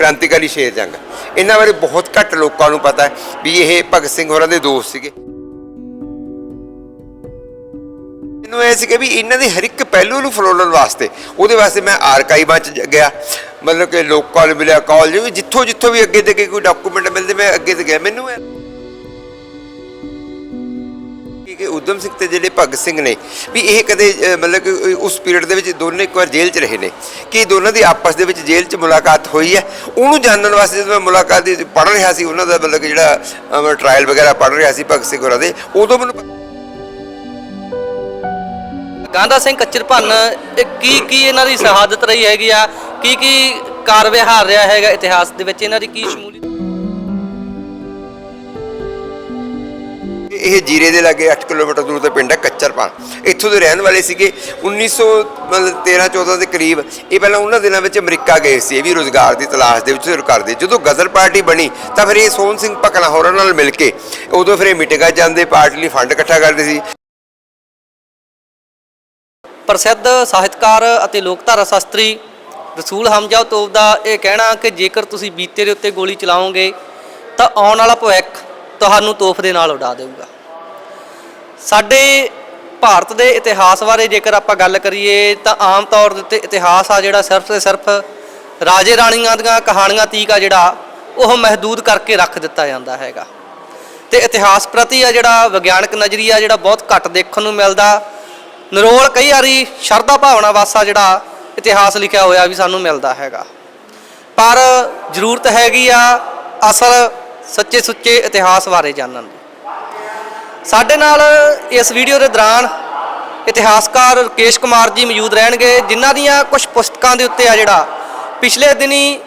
ਕ੍ਰਾਂਤੀਕਾਰੀ ਸ਼ੇਰ ਜੰਗ। ਇਹਨਾਂ ਬਾਰੇ ਬਹੁਤ ਘੱਟ ਲੋਕਾਂ ਨੂੰ ਪਤਾ ਹੈ ਵੀ ਇਹ ਭਗਤ ਸਿੰਘ ਹੋਰਾਂ ਦੇ ਦੋਸਤ ਸੀਗੇ। ਮੈਨੂੰ ਇਹ ਸੀ ਕਿ ਵੀ ਇਹਨਾਂ ਦੇ ਹਰ ਇੱਕ ਪਹਿਲੂ ਨੂੰ ਫਰੋਲਣ ਵਾਸਤੇ। ਉਹਦੇ ਵਾਸਤੇ ਮੈਂ ਆਰਕਾਈਵਾਂ 'ਚ ਗਿਆ। ਮਤਲਬ ਕਿ ਲੋਕਾਂ ਨੂੰ ਮਿਲਿਆ ਕਾਲਜ ਜਿੱਥੋਂ ਜਿੱਥੋਂ ਵੀ ਅੱਗੇ ਤੇ ਅੱਗੇ ਕੋਈ ਡਾਕੂਮੈਂਟ ਮਿਲਦੇ, ਮੈਂ ਅੱਗੇ ਤੇ ਗਿਆ। ਮੈਨੂੰ ਕਿ- ਉਦਮ ਸਿੰਘ ਤੇ ਜਿਹੜੇ ਭਗਤ ਸਿੰਘ ਨੇ ਵੀ ਇਹ ਕਦੇ ਮਤਲਬ ਕਿ ਉਸ ਪੀਰੀਅਡ ਦੇ ਵਿੱਚ ਦੋਨੇ ਇੱਕ ਵਾਰ ਜੇਲ੍ਹ 'ਚ ਰਹੇ ਨੇ। ਕਿ ਦੋਨਾਂ ਦੀ ਆਪਸ ਦੇ ਵਿੱਚ ਜੇਲ੍ਹ 'ਚ ਮੁਲਾਕਾਤ ਹੋਈ ਹੈ। ਉਹਨੂੰ ਜਾਣਨ ਵਾਸਤੇ ਜਦੋਂ ਮੈਂ ਮੁਲਾਕਾਤ ਦੀ ਪੜ੍ਹ ਰਿਹਾ ਸੀ, ਉਹਨਾਂ ਦਾ ਮਤਲਬ ਕਿ ਜਿਹੜਾ ਟ੍ਰਾਇਲ ਵਗੈਰਾ ਪੜ੍ਹ ਰਿਹਾ ਸੀ ਭਗਤ ਸਿੰਘ ਹੋਰਾਂ ਦੇ, ਉਦੋਂ ਮੈਨੂੰ ਪਤਾ ਗਾਂਧਾ ਸਿੰਘ ਕੱਚਰ ਭੰਨ ਇਹ ਕੀ ਕੀ ਇਹਨਾਂ ਦੀ ਸ਼ਹਾਦਤ ਰਹੀ ਹੈਗੀ ਆ? ਕੀ ਕੀ ਕਾਰ ਵਿਹਾਰ ਰਿਹਾ ਹੈਗਾ ਇਤਿਹਾਸ ਦੇ ਵਿੱਚ? ਇਹਨਾਂ ਦੀ ਕੀ ਸ਼ਮੂਲੀਅਤ ਇਹ ਜੀਰੇ ਦੇ ਲਾਗੇ 8 ਕਿਲੋਮੀਟਰ ਦੂਰ ਤੇ ਪਿੰਡ ਹੈ ਕੱਚਰਪਾਨ ਇੱਥੋਂ ਦੇ ਰਹਿਣ ਵਾਲੇ ਸੀਗੇ 1913 14 ਦੇ ਕਰੀਬ। ਇਹ ਪਹਿਲਾਂ ਉਹਨਾਂ ਦਿਨਾਂ ਵਿੱਚ ਅਮਰੀਕਾ ਗਏ ਸੀ, ਇਹ ਵੀ ਰੋਜ਼ਗਾਰ ਦੀ ਤਲਾਸ਼ ਦੇ ਵਿੱਚ ਸ਼ੁਰੂ ਕਰਦੇ। ਜਦੋਂ ਗਜ਼ਲ ਪਾਰਟੀ ਬਣੀ, ਤਾਂ ਫਿਰ ਇਹ ਸੋਹਣ ਸਿੰਘ ਭਕਨਾ ਹੋਰਾਂ ਨਾਲ ਮਿਲ ਕੇ ਉਦੋਂ ਫਿਰ ਇਹ ਮੀਟਿੰਗਾਂ ਜਾਂਦੇ, ਪਾਰਟੀ ਲਈ ਫੰਡ ਇਕੱਠਾ ਕਰਦੇ ਸੀ। ਪ੍ਰਸਿੱਧ ਸਾਹਿਤਕਾਰ ਅਤੇ ਲੋਕਧਾਰਾ ਸ਼ਾਸਤਰੀ ਰਸੂਲ ਹਮਜ਼ਾ ਤੋਬ ਦਾ ਇਹ ਕਹਿਣਾ ਕਿ ਜੇਕਰ ਤੁਸੀਂ ਬੀਤੇ ਦੇ ਉੱਤੇ ਗੋਲੀ ਚਲਾਓਗੇ, ਤਾਂ ਆਉਣ ਵਾਲਾ ਭਵਿੱਖ ਤੁਹਾਨੂੰ ਤੋਹਫ਼ ਦੇ ਨਾਲ ਉਡਾ ਦੇਊਗਾ। ਸਾਡੇ ਭਾਰਤ ਦੇ ਇਤਿਹਾਸ ਬਾਰੇ ਜੇਕਰ ਆਪਾਂ ਗੱਲ ਕਰੀਏ ਤਾਂ ਆਮ ਤੌਰ ਦੇ ਉੱਤੇ ਇਤਿਹਾਸ ਆ ਜਿਹੜਾ ਸਿਰਫ ਤੇ ਸਿਰਫ ਰਾਜੇ ਰਾਣੀਆਂ ਦੀਆਂ ਕਹਾਣੀਆਂ ਤੀਕ ਆ ਜਿਹੜਾ ਉਹ ਮਹਦੂਦ ਕਰਕੇ ਰੱਖ ਦਿੱਤਾ ਜਾਂਦਾ ਹੈਗਾ। ਤੇ ਇਤਿਹਾਸ ਪ੍ਰਤੀ ਆ ਜਿਹੜਾ ਵਿਗਿਆਨਕ ਨਜ਼ਰੀਆ ਜਿਹੜਾ ਬਹੁਤ ਘੱਟ ਦੇਖਣ ਨੂੰ ਮਿਲਦਾ। ਨਰੋਲ ਕਈ ਵਾਰੀ ਸ਼ਰਧਾ ਭਾਵਨਾ ਵਾਸਾ ਜਿਹੜਾ ਇਤਿਹਾਸ ਲਿਖਿਆ ਹੋਇਆ ਵੀ ਸਾਨੂੰ ਮਿਲਦਾ ਹੈਗਾ। ਪਰ ਜ਼ਰੂਰਤ ਹੈਗੀ ਆ ਅਸਲ ਸੱਚੇ ਸੁੱਚੇ ਇਤਿਹਾਸ ਬਾਰੇ ਜਾਣਨ ਸਾਡੇ ਨਾਲ ਇਸ ਵੀਡੀਓ ਦੇ ਦੌਰਾਨ ਇਤਿਹਾਸਕਾਰ ਰਕੇਸ਼ ਕੁਮਾਰ ਜੀ ਮੌਜੂਦ ਰਹਿਣਗੇ, ਜਿਨ੍ਹਾਂ ਦੀਆਂ ਕੁਝ ਪੁਸਤਕਾਂ ਦੇ ਉੱਤੇ ਆ ਜਿਹੜਾ ਪਿਛਲੇ ਦਿਨੀ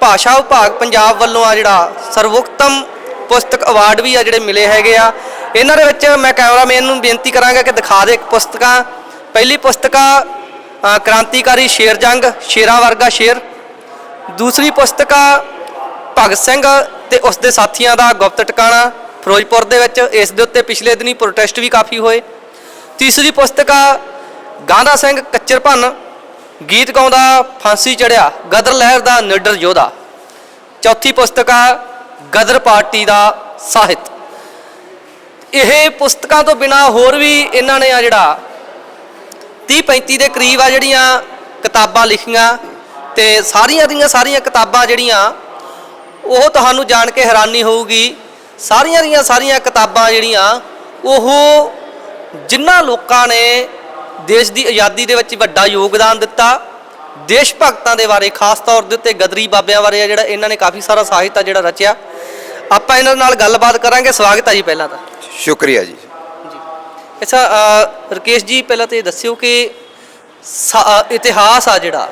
ਭਾਸ਼ਾ ਵਿਭਾਗ ਪੰਜਾਬ ਵੱਲੋਂ ਆ ਜਿਹੜਾ ਸਰਵੋਤਮ ਪੁਸਤਕ ਅਵਾਰਡ ਵੀ ਆ ਜਿਹੜੇ ਮਿਲੇ ਹੈਗੇ ਆ। ਇਹਨਾਂ ਦੇ ਵਿੱਚ ਮੈਂ ਕੈਮਰਾਮੈਨ ਨੂੰ ਬੇਨਤੀ ਕਰਾਂਗਾ ਕਿ ਦਿਖਾ ਦੇ ਇੱਕ ਪੁਸਤਕਾਂ। ਪਹਿਲੀ ਪੁਸਤਕ ਆ ਕ੍ਰਾਂਤੀਕਾਰੀ ਸ਼ੇਰ ਜੰਗ ਸ਼ੇਰਾਂ ਵਰਗਾ ਸ਼ੇਰ। ਦੂਸਰੀ ਪੁਸਤਕ ਆ ਭਗਤ ਸਿੰਘ ਤੇ ਉਸ ਦੇ ਸਾਥੀਆਂ ਦਾ ਗੁਪਤ ਟਿਕਾਣਾ ਫਿਰੋਜ਼ਪੁਰ ਦੇ ਵਿੱਚ, ਇਸ ਦੇ ਉੱਤੇ ਪਿਛਲੇ ਦਿਨੀ ਪ੍ਰੋਟੈਸਟ ਵੀ ਕਾਫੀ ਹੋਏ। ਤੀਸਰੀ ਪੁਸਤਕ ਆ, ਗਾਂਧਾ ਸਿੰਘ ਕੱਚਰ ਭੰਨ ਗੀਤ ਗਾਉਂਦਾ, ਫਾਂਸੀ ਚੜਿਆ ਗਦਰ ਲਹਿਰ ਦਾ ਨਿਡਰ ਯੋਧਾ। ਚੌਥੀ ਪੁਸਤਕ ਆ, ਗਦਰ ਪਾਰਟੀ ਦਾ ਸਾਹਿਤ। ਇਹ ਪੁਸਤਕਾਂ ਤੋਂ ਬਿਨਾ ਹੋਰ ਵੀ ਇਹਨਾਂ ਨੇ ਆ ਜਿਹੜਾ 30 35 ਦੇ ਕਰੀਬ ਆ ਜਿਹੜੀਆਂ ਕਿਤਾਬਾਂ ਲਿਖੀਆਂ ਤੇ ਸਾਰੀਆਂ ਦੀਆਂ ਸਾਰੀਆਂ ਕਿਤਾਬਾਂ ਜਿਹੜੀਆਂ ਉਹ ਤੁਹਾਨੂੰ ਜਾਣ ਕੇ ਹੈਰਾਨੀ ਹੋਊਗੀ। ਸਾਰੀਆਂ ਦੀਆਂ ਸਾਰੀਆਂ ਕਿਤਾਬਾਂ ਜਿਹੜੀਆਂ ਉਹ ਜਿਨ੍ਹਾਂ ਲੋਕਾਂ ਨੇ ਦੇਸ਼ ਦੀ ਆਜ਼ਾਦੀ ਦੇ ਵਿੱਚ ਵੱਡਾ ਯੋਗਦਾਨ ਦਿੱਤਾ ਦੇਸ਼ ਭਗਤਾਂ ਦੇ ਬਾਰੇ ਖਾਸ ਤੌਰ ਦੇ ਉੱਤੇ ਗਦਰੀ ਬਾਬਿਆਂ ਬਾਰੇ ਆ ਜਿਹੜਾ ਇਹਨਾਂ ਨੇ ਕਾਫੀ ਸਾਰਾ ਸਾਹਿਤ ਆ ਜਿਹੜਾ ਰਚਿਆ। ਆਪਾਂ ਇਹਨਾਂ ਨਾਲ ਗੱਲਬਾਤ ਕਰਾਂਗੇ। ਸਵਾਗਤ ਹੈ ਜੀ ਪਹਿਲਾਂ ਤਾਂ। ਸ਼ੁਕਰੀਆ ਜੀ। ਅੱਛਾ ਅ, ਰਕੇਸ਼ ਜੀ ਪਹਿਲਾਂ ਤੇ ਦੱਸਿਓ ਕਿ ਇਤਿਹਾਸ ਆ ਜਿਹੜਾ।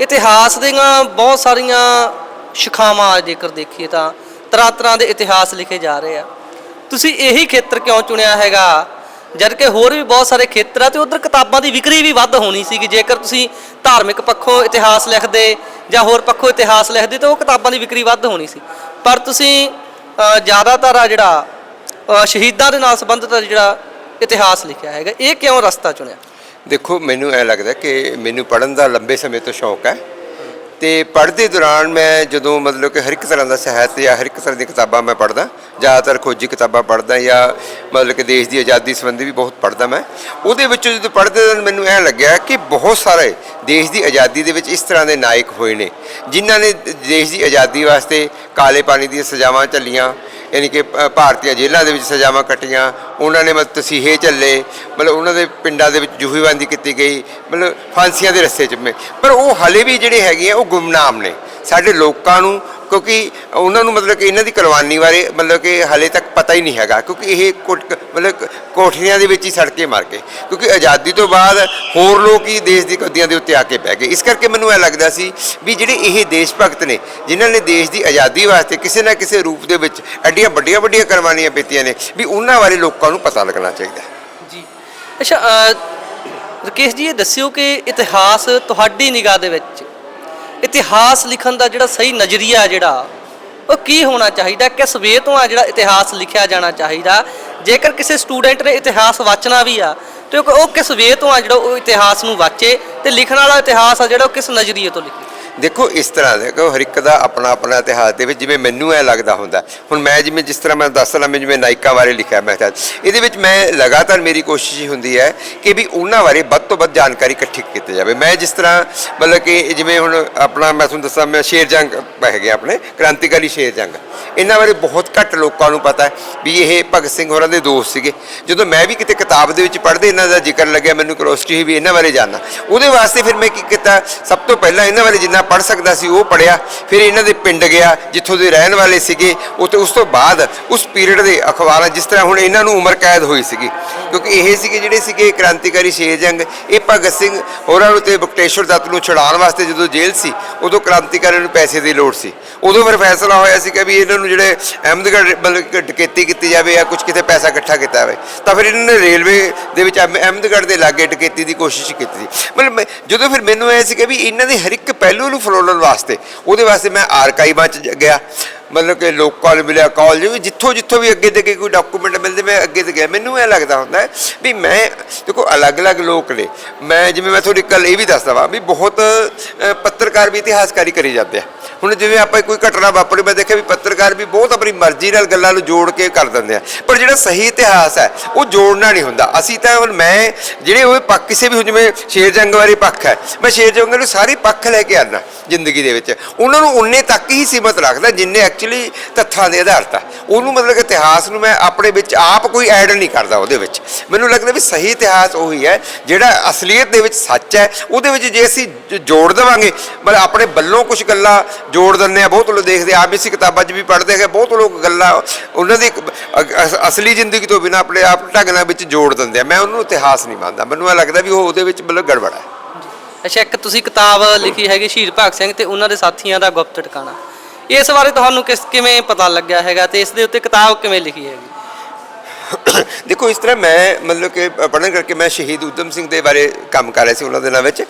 ਇਤਿਹਾਸ ਦੀਆਂ ਬਹੁਤ ਸਾਰੀਆਂ ਸ਼ਿਖਾਵਾਂ ਆ ਜੇਕਰ ਦੇਖੀਏ ਤਾਂ ਤਰ੍ਹਾਂ ਤਰ੍ਹਾਂ ਦੇ ਇਤਿਹਾਸ ਲਿਖੇ ਜਾ ਰਹੇ ਆ। ਤੁਸੀਂ ਇਹੀ ਖੇਤਰ ਕਿਉਂ ਚੁਣਿਆ ਹੈਗਾ? ਜਦ ਕਿ ਹੋਰ ਵੀ ਬਹੁਤ ਸਾਰੇ ਖੇਤਰ ਆ ਤੇ ਉਧਰ ਕਿਤਾਬਾਂ ਦੀ ਵਿਕਰੀ ਵੀ ਵੱਧ ਹੋਣੀ ਸੀ ਕਿ ਜੇਕਰ ਤੁਸੀਂ ਧਾਰਮਿਕ ਪੱਖੋਂ ਇਤਿਹਾਸ ਲਿਖਦੇ ਜਾਂ ਹੋਰ ਪੱਖੋਂ ਇਤਿਹਾਸ ਲਿਖਦੇ ਤਾਂ ਉਹ ਕਿਤਾਬਾਂ ਦੀ ਵਿਕਰੀ ਵੱਧ ਹੋਣੀ ਸੀ। ਪਰ ਤੁਸੀਂ ਜ਼ਿਆਦਾਤਰ ਆ ਜਿਹੜਾ ਸ਼ਹੀਦਾਂ ਦੇ ਨਾਲ ਸੰਬੰਧਿਤ ਜਿਹੜਾ ਇਤਿਹਾਸ ਲਿਖਿਆ ਹੈਗਾ। ਇਹ ਕਿਉਂ ਰਸਤਾ ਚੁਣਿਆ? ਦੇਖੋ, ਮੈਨੂੰ ਇਹ ਲੱਗਦਾ ਕਿ ਮੈਨੂੰ ਪੜਨ ਦਾ ਲੰਬੇ ਸਮੇਂ ਤੋਂ ਸ਼ੌਂਕ ਹੈ। ਤੇ ਪੜ੍ਹਦੇ ਦੌਰਾਨ ਮੈਂ ਜਦੋਂ ਮਤਲਬ ਕਿ ਹਰ ਇੱਕ ਤਰ੍ਹਾਂ ਦਾ ਸਾਹਿਤ ਜਾਂ ਹਰ ਇੱਕ ਤਰ੍ਹਾਂ ਦੀਆਂ ਕਿਤਾਬਾਂ ਮੈਂ ਪੜ੍ਹਦਾ, ਜ਼ਿਆਦਾਤਰ ਖੋਜੀ ਕਿਤਾਬਾਂ ਪੜ੍ਹਦਾ ਜਾਂ ਮਤਲਬ ਕਿ ਦੇਸ਼ ਦੀ ਆਜ਼ਾਦੀ ਸੰਬੰਧੀ ਵੀ ਬਹੁਤ ਪੜ੍ਹਦਾ ਮੈਂ। ਉਹਦੇ ਵਿੱਚੋਂ ਜਦੋਂ ਪੜ੍ਹਦੇ ਦੌਰਾਨ ਮੈਨੂੰ ਐ ਲੱਗਿਆ ਕਿ ਬਹੁਤ ਸਾਰੇ ਦੇਸ਼ ਦੀ ਆਜ਼ਾਦੀ ਦੇ ਵਿੱਚ ਇਸ ਤਰ੍ਹਾਂ ਦੇ ਨਾਇਕ ਹੋਏ ਨੇ, ਜਿਨ੍ਹਾਂ ਨੇ ਦੇਸ਼ ਦੀ ਆਜ਼ਾਦੀ ਵਾਸਤੇ ਕਾਲੇ ਪਾਣੀ ਦੀਆਂ ਸਜ਼ਾਵਾਂ ਝੱਲੀਆਂ ਯਾਨੀ ਕਿ ਭਾਰਤੀਆਂ ਜੇਲ੍ਹਾਂ ਦੇ ਵਿੱਚ ਸਜ਼ਾਵਾਂ ਕੱਟੀਆਂ, ਉਹਨਾਂ ਨੇ ਮਤਲਬ ਤਸੀਹੇ ਝੱਲੇ, ਮਤਲਬ ਉਹਨਾਂ ਦੇ ਪਿੰਡਾਂ ਦੇ ਵਿੱਚ ਜੂਹੀਬੰਦੀ ਕੀਤੀ ਗਈ, ਮਤਲਬ ਫਾਂਸੀਆਂ ਦੇ ਰਸਤੇ 'ਚ ਮੈਂ, ਪਰ ਉਹ ਹਲੇ ਵੀ ਜਿਹੜੇ ਹੈਗੇ ਆ, ਉਹ ਗੁੰਮਨਾਮ ਨੇ। ਸਾਡੇ ਲੋਕਾਂ ਨੂੰ ਕਿਉਂਕਿ ਉਹਨਾਂ ਨੂੰ ਮਤਲਬ ਕਿ ਇਹਨਾਂ ਦੀ ਕੁਰਬਾਨੀ ਬਾਰੇ ਮਤਲਬ ਕਿ ਹਾਲੇ ਤੱਕ ਪਤਾ ਹੀ ਨਹੀਂ ਹੈਗਾ ਕਿਉਂਕਿ ਇਹ ਕੋਟ- ਮਤਲਬ ਕੋਠੀਆਂ ਦੇ ਵਿੱਚ ਹੀ ਸੜ ਕੇ ਮਰ ਗਏ। ਕਿਉਂਕਿ ਆਜ਼ਾਦੀ ਤੋਂ ਬਾਅਦ ਹੋਰ ਲੋਕ ਹੀ ਦੇਸ਼ ਦੀ ਗੱਦੀਆਂ ਦੇ ਉੱਤੇ ਆ ਕੇ ਬਹਿ ਗਏ। ਇਸ ਕਰਕੇ ਮੈਨੂੰ ਇਹ ਲੱਗਦਾ ਸੀ ਵੀ ਜਿਹੜੇ ਇਹ ਦੇਸ਼ ਭਗਤ ਨੇ ਜਿਨ੍ਹਾਂ ਨੇ ਦੇਸ਼ ਦੀ ਆਜ਼ਾਦੀ ਵਾਸਤੇ ਕਿਸੇ ਨਾ ਕਿਸੇ ਰੂਪ ਦੇ ਵਿੱਚ ਐਡੀਆਂ ਵੱਡੀਆਂ ਵੱਡੀਆਂ ਕੁਰਬਾਨੀਆਂ ਪੀਤੀਆਂ ਨੇ ਵੀ ਉਹਨਾਂ ਬਾਰੇ ਲੋਕਾਂ ਨੂੰ ਪਤਾ ਲੱਗਣਾ ਚਾਹੀਦਾ। ਜੀ। ਅੱਛਾ ਅ, ਰਕੇਸ਼ ਜੀ ਇਹ ਦੱਸਿਓ ਕਿ ਇਤਿਹਾਸ ਤੁਹਾਡੀ ਨਿਗਾਹ ਦੇ ਵਿੱਚ ਇਤਿਹਾਸ ਲਿਖਣ ਦਾ ਜਿਹੜਾ ਸਹੀ ਨਜ਼ਰੀਆ ਜਿਹੜਾ, ਉਹ ਕੀ ਹੋਣਾ ਚਾਹੀਦਾ? ਕਿਸ ਵੇ ਤੋਂ ਆ ਜਿਹੜਾ ਇਤਿਹਾਸ ਲਿਖਿਆ ਜਾਣਾ ਚਾਹੀਦਾ? ਜੇਕਰ ਕਿਸੇ ਸਟੂਡੈਂਟ ਨੇ ਇਤਿਹਾਸ ਵਾਚਣਾ ਵੀ ਆ, ਤੇ ਉਹ ਕਿਸ ਵੇ ਤੋਂ ਆ ਜਿਹੜਾ ਉਹ ਇਤਿਹਾਸ ਨੂੰ ਵਾਚੇ, ਤੇ ਲਿਖਣ ਵਾਲਾ ਇਤਿਹਾਸ ਆ ਜਿਹੜਾ ਉਹ ਕਿਸ ਨਜ਼ਰੀਏ ਤੋਂ ਲਿਖੇ? ਦੇਖੋ ਇਸ ਤਰ੍ਹਾਂ ਦੇਖੋ, ਹਰ ਇੱਕ ਦਾ ਆਪਣਾ ਆਪਣਾ ਇਤਿਹਾਸ ਦੇ ਵਿੱਚ ਜਿਵੇਂ ਮੈਨੂੰ ਐ ਲੱਗਦਾ ਹੁੰਦਾ। ਹੁਣ ਮੈਂ ਜਿਵੇਂ ਜਿਸ ਤਰ੍ਹਾਂ ਮੈਂ ਦੱਸ ਲਾਂ ਮੈਂ ਜਿਵੇਂ ਨਾਇਕਾ ਬਾਰੇ ਲਿਖਿਆ ਮੈਂ ਤਾਂ। ਇਹਦੇ ਵਿੱਚ ਮੈਂ ਲਗਾਤਾਰ ਮੇਰੀ ਕੋਸ਼ਿਸ਼ ਹੀ ਹੁੰਦੀ ਹੈ ਕਿ ਵੀ ਉਹਨਾਂ ਬਾਰੇ ਵੱਧ ਤੋਂ ਵੱਧ ਜਾਣਕਾਰੀ ਇਕੱਠੀ ਕੀਤੀ ਜਾਵੇ। ਮੈਂ ਜਿਸ ਤਰ੍ਹਾਂ ਮਤਲਬ ਕਿ ਜਿਵੇਂ ਹੁਣ ਆਪਣਾ ਮੈਂ ਤੁਹਾਨੂੰ ਦੱਸਾਂ, ਮੈਂ ਸ਼ੇਰ ਜੰਗ ਬਹਿ ਗਿਆ ਆਪਣੇ, ਕ੍ਰਾਂਤੀਕਾਰੀ ਸ਼ੇਰ ਜੰਗ। ਇਹਨਾਂ ਬਾਰੇ ਬਹੁਤ ਘੱਟ ਲੋਕਾਂ ਨੂੰ ਪਤਾ ਹੈ ਵੀ ਇਹ ਭਗਤ ਸਿੰਘ ਹੋਰਾਂ ਦੇ ਦੋਸਤ ਸੀਗੇ। ਜਦੋਂ ਮੈਂ ਵੀ ਕਿਤੇ ਕਿਤਾਬ ਦੇ ਵਿੱਚ ਪੜ੍ਹਦੇ ਇਹਨਾਂ ਦਾ ਜ਼ਿਕਰ ਲੱਗਿਆ, ਮੈਨੂੰ ਕਲੋਸਟੀ ਹੋਈ ਵੀ ਇਹਨਾਂ ਬਾਰੇ ਜਾਣਨਾ। ਉਹਦੇ ਵਾਸਤੇ ਫਿਰ ਮੈਂ ਕੀ ਕੀਤਾ, ਸਭ ਤੋਂ ਪਹਿਲਾਂ ਇਹਨਾਂ ਬਾਰੇ ਜਿੰਨਾ ਪੜ੍ਹ ਸਕਦਾ ਸੀ ਉਹ ਪੜ੍ਹਿਆ, ਫਿਰ ਇਹਨਾਂ ਦੇ ਪਿੰਡ ਗਿਆ, ਜਿੱਥੋਂ ਦੇ ਰਹਿਣ ਵਾਲੇ ਸੀਗੇ ਉੱਥੇ ਉਸ ਤੋਂ ਬਾਅਦ ਉਸ ਪੀਰੀਅਡ ਦੇ ਅਖਬਾਰਾਂ, ਜਿਸ ਤਰ੍ਹਾਂ ਹੁਣ ਇਹਨਾਂ ਨੂੰ ਉਮਰ ਕੈਦ ਹੋਈ ਸੀਗੀ। ਕਿਉਂਕਿ ਇਹ ਸੀਗੇ ਜਿਹੜੇ ਸੀਗੇ ਕ੍ਰਾਂਤੀਕਾਰੀ ਸ਼ੇਰ ਜੰਗ, ਇਹ ਭਗਤ ਸਿੰਘ ਹੋਰਾਂ ਨੂੰ ਤੇ ਬਕਟੇਸ਼ਵਰ ਦੱਤ ਨੂੰ ਛੁਡਾਉਣ ਵਾਸਤੇ ਜਦੋਂ ਜੇਲ੍ਹ ਸੀ, ਉਦੋਂ ਕ੍ਰਾਂਤੀਕਾਰੀਆਂ ਨੂੰ ਪੈਸੇ ਦੀ ਲੋੜ ਸੀ। ਉਦੋਂ ਫਿਰ ਫੈਸਲਾ ਹੋਇਆ ਸੀ ਕਿ ਵੀ ਇਹਨਾਂ ਨੂੰ ਜਿਹੜੇ ਅਹਿਮਦਗੜ੍ਹ ਮਤਲਬ ਡਕੈਤੀ ਕੀਤੀ ਜਾਵੇ ਜਾਂ ਕੁਝ ਕਿਤੇ ਪੈਸਾ ਇਕੱਠਾ ਕੀਤਾ ਜਾਵੇ, ਤਾਂ ਫਿਰ ਇਹਨਾਂ ਨੇ ਰੇਲਵੇ ਦੇ ਵਿੱਚ ਅਹਿਮਦਗੜ੍ਹ ਦੇ ਲਾਗੇ ਡਕੈਤੀ ਦੀ ਕੋਸ਼ਿਸ਼ ਕੀਤੀ ਸੀ। ਮਤਲਬ ਮੈਂ- ਜਦੋਂ ਫਿਰ ਮੈਨੂੰ ਐ ਸੀ ਕਿ ਵੀ ਇਹਨਾਂ ਦੇ ਹਰ ਇੱਕ ਪਹਿਲੂ ਨੂੰ ਫਰੋਲਣ ਵਾਸਤੇ, ਉਹਦੇ ਵਾਸਤੇ ਮੈਂ ਆਰਕਾਈਵਾਂ 'ਚ ਗਿਆ। ਮਤਲਬ ਕਿ ਲੋਕਾਂ ਨੂੰ ਮਿਲਿਆ ਕਾਲਜ ਵੀ ਜਿੱਥੋਂ ਜਿੱਥੋਂ ਵੀ ਅੱਗੇ ਤੇ ਕੋਈ ਡਾਕੂਮੈਂਟ ਮਿਲਦੇ, ਮੈਂ ਅੱਗੇ ਤੇ ਗਿਆ। ਮੈਨੂੰ ਇਹ ਲੱਗਦਾ ਹੁੰਦਾ ਵੀ ਮੈਂ, ਦੇਖੋ ਅਲੱਗ-ਅਲੱਗ ਲੋਕ ਨੇ। ਮੈਂ ਜਿਵੇਂ ਮੈਂ ਤੁਹਾਡੀ ਕੱਲ ਇਹ ਵੀ ਦੱਸਦਾ ਵਾਂ ਵੀ ਬਹੁਤ ਪੱਤਰਕਾਰ ਵੀ ਇਤਿਹਾਸਕਾਰੀ ਕਰੀ ਜਾਂਦੇ ਆ। ਹੁਣ ਜਿਵੇਂ ਆਪਾਂ ਕੋਈ ਘਟਨਾ ਵਾਪਰੀ, ਮੈਂ ਦੇਖਿਆ ਵੀ ਪੱਤਰਕਾਰ ਵੀ ਬਹੁਤ ਆਪਣੀ ਮਰਜ਼ੀ ਨਾਲ ਗੱਲਾਂ ਨੂੰ ਜੋੜ ਕੇ ਕਰ ਦਿੰਦੇ ਆ। ਪਰ ਜਿਹੜਾ ਸਹੀ ਇਤਿਹਾਸ ਹੈ, ਉਹ ਜੋੜਨਾ ਨਹੀਂ ਹੁੰਦਾ। ਅਸੀਂ ਤਾਂ ਹੁਣ ਮੈਂ, ਜਿਹੜੇ ਉਹ ਪੱਖ ਕਿਸੇ ਵੀ ਹੁਣ ਜਿਵੇਂ ਸ਼ੇਰ ਜੰਗ ਪੱਖ ਹੈ, ਮੈਂ ਸ਼ੇਰ ਜੰਗ ਨੂੰ ਸਾਰੇ ਪੱਖ ਲੈ ਕੇ ਆਉਣਾ ਜ਼ਿੰਦਗੀ ਦੇ ਵਿੱਚ। ਉਹਨਾਂ ਨੂੰ ਉਨੇ ਤੱਕ ਹੀ ਸੀਮਤ ਰੱਖਦਾ ਜਿੰਨੇ ਐਕਚੁਅਲੀ ਤੱਥਾਂ ਦੇ ਆਧਾਰ ਤੇ। ਉਹਨੂੰ ਮਤਲਬ ਕਿ ਇਤਿਹਾਸ ਨੂੰ ਮੈਂ ਆਪਣੇ ਵਿੱਚ ਆਪ ਕੋਈ ਐਡ ਨਹੀਂ ਕਰਦਾ ਉਹਦੇ ਵਿੱਚ। ਮੈਨੂੰ ਲੱਗਦਾ ਵੀ ਸਹੀ ਇਤਿਹਾਸ ਉਹੀ ਹੈ, ਜਿਹੜਾ ਅਸਲੀਅਤ ਦੇ ਵਿੱਚ ਸੱਚ ਹੈ, ਉਹਦੇ ਵਿੱਚ ਜੇ ਅਸੀਂ ਜੋੜ ਦੇਵਾਂਗੇ, ਮਤਲਬ ਆਪਣੇ ਵੱਲੋਂ ਕੁਝ ਗੱਲਾਂ ਜੋੜ ਦਿੰਦੇ ਆ ਬਹੁਤ ਲੋਕ ਦੇਖਦੇ ਆ, ਆਪ ਇਸੇ ਕਿਤਾਬਾਂ 'ਚ ਵੀ ਪੜ੍ਹਦੇ ਹੈਗੇ, ਬਹੁਤ ਲੋਕ ਗੱਲਾਂ ਉਹਨਾਂ ਦੀ ਅਸਲੀ ਜ਼ਿੰਦਗੀ ਤੋਂ ਬਿਨਾਂ ਆਪਣੇ ਆਪ ਢੰਗ ਨਾਲ ਵਿੱਚ ਜੋੜ ਦਿੰਦੇ ਆ। ਮੈਂ ਉਹਨੂੰ ਇਤਿਹਾਸ ਨਹੀਂ ਮੰਨਦਾ। ਮੈਨੂੰ ਇਹ ਲੱਗਦਾ ਵੀ ਉਹ ਉਹਦੇ ਵਿੱਚ ਮਤਲਬ ਗੜਬੜ ਹੈ। ਅੱਛਾ, ਇੱਕ ਤੁਸੀਂ ਕਿਤਾਬ ਲਿਖੀ ਹੈਗੀ ਸ਼ਹੀਦ ਭਗਤ ਸਿੰਘ ਤੇ ਉਹਨਾਂ ਦੇ ਸਾਥੀਆਂ ਦਾ ਗੁਪਤ ਟਿਕਾਣਾ ਇਸ ਬਾਰੇ ਤੁਹਾਨੂੰ ਕਿਸ ਕਿਵੇਂ ਪਤਾ ਲੱਗਿਆ ਹੈਗਾ ਤੇ ਇਸ ਦੇ ਉੱਤੇ ਕਿਤਾਬ ਕਿਵੇਂ ਲਿਖੀ ਹੈਗੀ? ਦੇਖੋ, ਇਸ ਤਰ੍ਹਾਂ ਮੈਂ ਮਤਲਬ ਕਿ ਪੜ੍ਹਨ ਕਰਕੇ ਮੈਂ ਸ਼ਹੀਦ ਉਦਮ ਸਿੰਘ ਦੇ ਬਾਰੇ ਕੰਮ ਕਰ ਰਿਹਾ ਸੀ ਉਹਨਾਂ ਦਿਨਾਂ ਵਿੱਚ।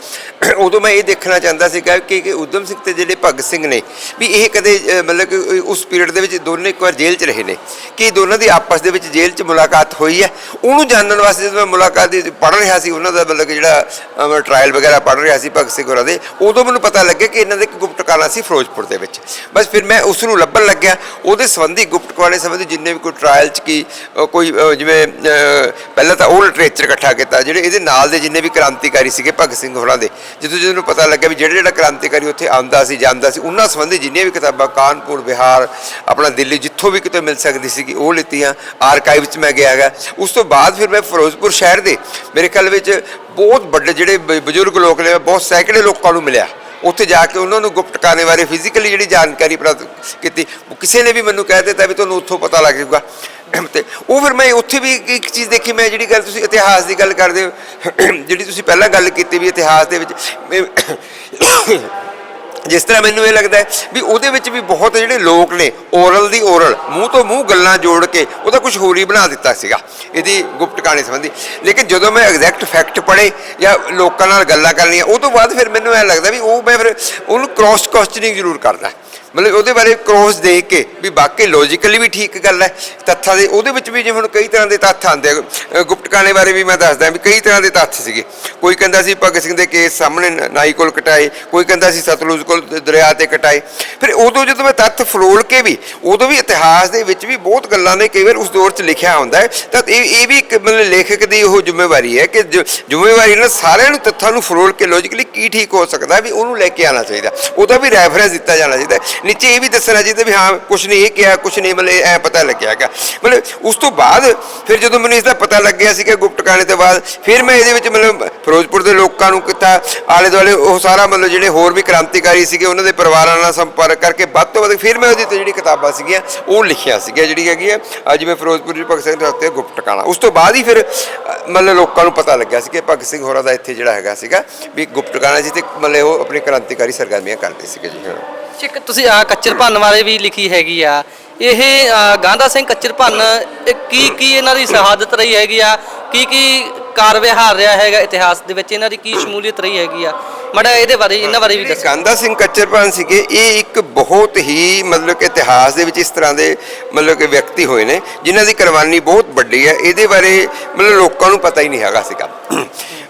ਉਦੋਂ ਮੈਂ ਇਹ ਦੇਖਣਾ ਚਾਹੁੰਦਾ ਸੀਗਾ ਕਿ ਕਿ ਉਦਮ ਸਿੰਘ ਤੇ ਜਿਹੜੇ ਭਗਤ ਸਿੰਘ ਨੇ, ਵੀ ਇਹ ਕਦੇ ਮਤਲਬ ਕਿ ਉਸ ਪੀਰੀਅਡ ਦੇ ਵਿੱਚ ਦੋਨੇ ਇੱਕ ਵਾਰ ਜੇਲ੍ਹ 'ਚ ਰਹੇ ਨੇ। ਕਿ ਦੋਨਾਂ ਦੀ ਆਪਸ ਦੇ ਵਿੱਚ ਜੇਲ੍ਹ 'ਚ ਮੁਲਾਕਾਤ ਹੋਈ ਹੈ? ਉਹਨੂੰ ਜਾਣਨ ਵਾਸਤੇ ਜਦੋਂ ਮੈਂ ਮੁਲਾਕਾਤ ਦੀ ਪੜ੍ਹ ਰਿਹਾ ਸੀ, ਉਹਨਾਂ ਦਾ ਮਤਲਬ ਕਿ ਜਿਹੜਾ ਟ੍ਰਾਇਲ ਵਗੈਰਾ ਪੜ੍ਹ ਰਿਹਾ ਸੀ ਭਗਤ ਸਿੰਘ ਹੋਰਾਂ ਦੇ, ਉਦੋਂ ਮੈਨੂੰ ਪਤਾ ਲੱਗਿਆ ਕਿ ਇਹਨਾਂ ਦੇ ਇੱਕ ਗੁਪਤ ਕਾਲਾ ਸੀ ਫਿਰੋਜ਼ਪੁਰ ਦੇ ਵਿੱਚ। ਬਸ ਫਿਰ ਮੈਂ ਉਸ ਨੂੰ ਲੱਭਣ ਲੱਗਿਆ। ਉਹਦੇ ਸੰਬੰਧੀ ਗੁਪਤ ਕਾਲੇ ਸੰਬੰਧੀ ਜਿੰਨੇ ਵੀ ਕੋਈ ਟ੍ਰਾਇਲ 'ਚ ਕੀ ਕੋਈ ਜਿਵੇਂ ਪਹਿਲਾਂ ਤਾਂ ਉਹ ਲਿਟਰੇਚਰ ਇਕੱਠਾ ਕੀਤਾ, ਜਿਹੜੇ ਇਹਦੇ ਨਾਲ ਦੇ ਜਿੰਨੇ ਵੀ ਕ੍ਰਾਂਤੀਕਾਰੀ ਸੀਗੇ, ਭਗਤ ਸਿੰਘ ਹੋਰਾਂ ਦੇ ਜਦੋਂ ਜਦੋਂ ਨੂੰ ਪਤਾ ਲੱਗਿਆ ਵੀ ਜਿਹੜਾ ਜਿਹੜਾ ਕ੍ਰਾਂਤੀਕਾਰੀ ਉੱਥੇ ਆਉਂਦਾ ਸੀ, ਜਾਂਦਾ ਸੀ, ਉਹਨਾਂ ਸੰਬੰਧੀ ਜਿੰਨੀਆਂ ਵੀ ਕਿਤਾਬਾਂ, ਕਾਨਪੁਰ, ਬਿਹਾਰ, ਆਪਣਾ ਦਿੱਲੀ, ਜਿੱਥੋਂ ਵੀ ਕਿਤੇ ਮਿਲ ਸਕਦੀ ਸੀਗੀ, ਉਹ ਲਿੱਤੀਆਂ ਆਰਕਾਈਵ 'ਚ ਮੈਂ ਗਿਆ ਹੈਗਾ। ਉਸ ਤੋਂ ਬਾਅਦ ਫਿਰ ਮੈਂ ਫਿਰੋਜ਼ਪੁਰ ਸ਼ਹਿਰ ਦੇ, ਮੇਰੇ ਖਿਆਲ ਵਿੱਚ ਬਹੁਤ ਵੱਡੇ ਜਿਹੜੇ ਬਜ਼ੁਰਗ ਲੋਕ ਨੇ, ਬਹੁਤ ਸੈਂਕੜੇ ਲੋਕਾਂ ਨੂੰ ਮਿਲਿਆ। ਉੱਥੇ ਜਾ ਕੇ ਉਹਨਾਂ ਨੂੰ ਗੁਪਤ ਕਾਨੇ ਬਾਰੇ ਫਿਜ਼ੀਕਲੀ ਜਿਹੜੀ ਜਾਣਕਾਰੀ ਪ੍ਰਾਪਤ ਕੀਤੀ, ਕਿਸੇ ਨੇ ਵੀ ਮੈਨੂੰ ਕਹਿ ਦਿੱਤਾ ਵੀ ਤੁਹਾਨੂੰ ਉੱਥੋਂ ਪਤਾ ਲੱਗ ਜਾਊਗਾ। ਤੇ ਉਹ ਫਿਰ ਮੈਂ ਉੱਥੇ ਵੀ ਇੱਕ- ਚੀਜ਼ ਦੇਖੀ, ਮੈਂ ਜਿਹੜੀ ਗੱਲ ਤੁਸੀਂ ਇਤਿਹਾਸ ਦੀ ਗੱਲ ਕਰਦੇ ਹੋ, ਜਿਹੜੀ ਤੁਸੀਂ ਪਹਿਲਾਂ ਗੱਲ ਕੀਤੀ ਵੀ ਇਤਿਹਾਸ ਦੇ ਵਿੱਚ ਜਿਸ ਤਰ੍ਹਾਂ ਮੈਨੂੰ ਇਹ ਲੱਗਦਾ ਵੀ ਉਹਦੇ ਵਿੱਚ ਵੀ ਬਹੁਤ ਜਿਹੜੇ ਲੋਕ ਨੇ ਓਰਲ ਦੀ ਓਰਲ ਮੂੰਹ ਤੋਂ ਮੂੰਹ ਗੱਲਾਂ ਜੋੜ ਕੇ ਉਹਦਾ ਕੁਝ ਹੋਰ ਹੀ ਬਣਾ ਦਿੱਤਾ ਸੀਗਾ, ਇਹਦੀ ਗੁਪਤ ਕਹਾਣੀ ਸੰਬੰਧੀ। ਲੇਕਿਨ ਜਦੋਂ ਮੈਂ ਐਗਜ਼ੈਕਟ ਫੈਕਟ ਪੜ੍ਹੇ ਜਾਂ ਲੋਕਾਂ ਨਾਲ ਗੱਲਾਂ ਕਰਨੀਆਂ, ਉਹ ਤੋਂ ਬਾਅਦ ਫਿਰ ਮੈਨੂੰ ਇਹ ਲੱਗਦਾ ਵੀ ਉਹ ਮੈਂ ਫਿਰ ਉਹਨੂੰ ਕ੍ਰੋਸ ਕੁਐਸਚਨਿੰਗ ਜ਼ਰੂਰ ਕਰਦਾ। ਮਤਲਬ ਉਹਦੇ ਬਾਰੇ ਕ੍ਰੋਸ ਦੇਖ ਕੇ ਵੀ ਬਾਕੀ ਲੌਜੀਕਲੀ ਵੀ ਠੀਕ ਗੱਲ ਹੈ ਤੱਥਾਂ ਦੇ ਉਹਦੇ ਵਿੱਚ ਵੀ ਜਿਵੇਂ ਹੁਣ ਕਈ ਤਰ੍ਹਾਂ ਦੇ ਤੱਥ ਆਉਂਦੇ ਆ ਅ, ਬਾਰੇ ਵੀ ਮੈਂ ਦੱਸਦਾ ਵੀ ਕਈ ਤਰ੍ਹਾਂ ਦੇ ਤੱਥ ਸੀਗੇ। ਕੋਈ ਕਹਿੰਦਾ ਸੀ ਭਗਤ ਸਿੰਘ ਦੇ ਕੇਸ ਸਾਹਮਣੇ ਨਾਈ ਕੋਲ ਕਟਾਏ ਕੋਈ ਕਹਿੰਦਾ ਸੀ ਸਤਲੁਜ ਕੋਲ ਦਰਿਆ ਤੇ ਕਟਾਏ। ਫਿਰ ਉਦੋਂ ਜਦੋਂ ਮੈਂ ਤੱਥ ਫਰੋਲ ਕੇ ਵੀ ਉਦੋਂ ਵੀ ਇਤਿਹਾਸ ਦੇ ਵਿੱਚ ਵੀ ਬਹੁਤ ਗੱਲਾਂ ਨੇ ਕਈ ਵਾਰ ਉਸ ਦੌਰ 'ਚ ਲਿਖਿਆ ਹੁੰਦਾ ਹੈ ਤਾਂ ਇਹ ਇਹ ਵੀ ਇੱਕ ਮਤਲਬ ਲੇਖਕ ਦੀ ਉਹ ਜ਼ਿੰਮੇਵਾਰੀ ਹੈ ਕਿ ਜ਼ਿੰਮੇਵਾਰੀ ਨਾਲ ਸਾਰਿਆਂ ਨੂੰ ਤੱਥਾਂ ਨੂੰ ਫਰੋਲ ਕੇ ਲੌਜੀਕਲੀ ਕੀ ਠੀਕ ਹੋ ਸਕਦਾ ਵੀ ਉਹਨੂੰ ਲੈ ਕੇ ਆਉਣਾ ਚਾਹੀਦਾ। ਉਹਦਾ ਵੀ ਰੈਫਰੈਂਸ ਦਿੱਤਾ ਜਾਣਾ ਚਾਹੀਦਾ। ਨੀਚੇ ਇਹ ਵੀ ਦੱਸਣਾ ਚਾਹੀਦਾ ਵੀ ਹਾਂ ਕੁਝ ਨਹੀਂ ਇਹ ਕਿਹਾ ਕੁਝ ਨਹੀਂ, ਮਤਲਬ ਐ ਪਤਾ ਲੱਗਿਆ ਹੈਗਾ। ਮਤਲਬ ਉਸ ਤੋਂ ਬਾਅਦ ਫਿਰ ਜਦੋਂ ਮੈਨੂੰ ਇਸ ਦਾ ਪਤਾ ਲੱਗਿਆ ਸੀ ਕਿ ਗੁਪਤ ਕਾਣੇ ਤੋਂ ਬਾਅਦ, ਫਿਰ ਮੈਂ ਇਹਦੇ ਵਿੱਚ ਮਤਲਬ ਫਿਰੋਜ਼ਪੁਰ ਦੇ ਲੋਕਾਂ ਨੂੰ ਕੀਤਾ ਆਲੇ ਦੁਆਲੇ ਉਹ ਸਾਰਾ ਮਤਲਬ ਜਿਹੜੇ ਹੋਰ ਵੀ ਕ੍ਰਾਂਤੀਕਾਰੀ ਸੀਗੇ, ਉਹਨਾਂ ਦੇ ਪਰਿਵਾਰਾਂ ਨਾਲ ਸੰਪਰਕ ਕਰਕੇ ਵੱਧ ਤੋਂ ਵੱਧ ਫਿਰ ਮੈਂ ਉਹਦੀ ਤੇ ਜਿਹੜੀ ਕਿਤਾਬਾਂ ਸੀਗੀਆਂ, ਉਹ ਲਿਖਿਆ ਸੀਗਾ ਜਿਹੜੀ ਹੈਗੀ ਆ ਅੱਜ ਮੈਂ ਫਿਰੋਜ਼ਪੁਰ ਦੀ ਭਗਤ ਸਿੰਘ ਦੇ ਹੱਥੇ ਗੁਪਤ ਕਾਣਾ ਉਸ ਤੋਂ ਬਾਅਦ ਹੀ ਫਿਰ, ਮਤਲਬ ਲੋਕਾਂ ਨੂੰ ਪਤਾ ਲੱਗਿਆ ਸੀ ਕਿ ਭਗਤ ਸਿੰਘ ਹੋਰਾਂ ਦਾ ਇੱਥੇ ਜਿਹੜਾ ਹੈਗਾ ਸੀਗਾ, ਵੀ ਗੁਪਤ ਕਾਣਾ ਜੀ ਤੇ ਮਤਲਬ ਉਹ ਆਪਣੀ ਕ੍ਰਾਂਤੀਕਾਰੀ ਸਰਗਰਮੀਆਂ ਕਰਦੇ ਸੀਗੇ ਜੀ, ਹਾਂ। ਇੱਕ ਤੁਸੀਂ ਆ ਕੱਚਰ ਭੰਨ ਬਾਰੇ ਵੀ ਲਿਖੀ ਹੈਗੀ ਆ। ਇਹ ਅ, ਗਾਂਧਾ ਸਿੰਘ ਕੱਚਰ ਭੰਨ ਇਹ ਕੀ ਕੀ ਇਹਨਾਂ ਦੀ ਸ਼ਹਾਦਤ ਰਹੀ ਹੈਗੀ ਆ? ਕੀ ਕੀ ਕਾਰ ਵਿਹਾਰ ਰਿਹਾ ਹੈਗਾ ਇਤਿਹਾਸ ਦੇ ਵਿੱਚ? ਇਹਨਾਂ ਦੀ ਕੀ ਸ਼ਮੂਲੀਅਤ ਰਹੀ ਹੈਗੀ ਆ? ਮੜਾ ਇਹਦੇ ਬਾਰੇ ਇਹਨਾਂ ਬਾਰੇ ਵੀ ਦੱਸੋ। ਗਾਂਧਾ ਸਿੰਘ ਕੱਚਰਪਾਨ ਸੀਗੇ ਇਹ ਇੱਕ ਬਹੁਤ ਹੀ ਮਤਲਬ ਕਿ ਇਤਿਹਾਸ ਦੇ ਵਿੱਚ ਇਸ ਤਰ੍ਹਾਂ ਦੇ ਮਤਲਬ ਕਿ ਵਿਅਕਤੀ ਹੋਏ ਨੇ ਜਿਨ੍ਹਾਂ ਦੀ ਕੁਰਬਾਨੀ ਬਹੁਤ ਵੱਡੀ ਹੈ। ਇਹਦੇ ਬਾਰੇ ਮਤਲਬ ਲੋਕਾਂ ਨੂੰ ਪਤਾ ਹੀ ਨਹੀਂ ਹੈਗਾ ਸੀਗਾ।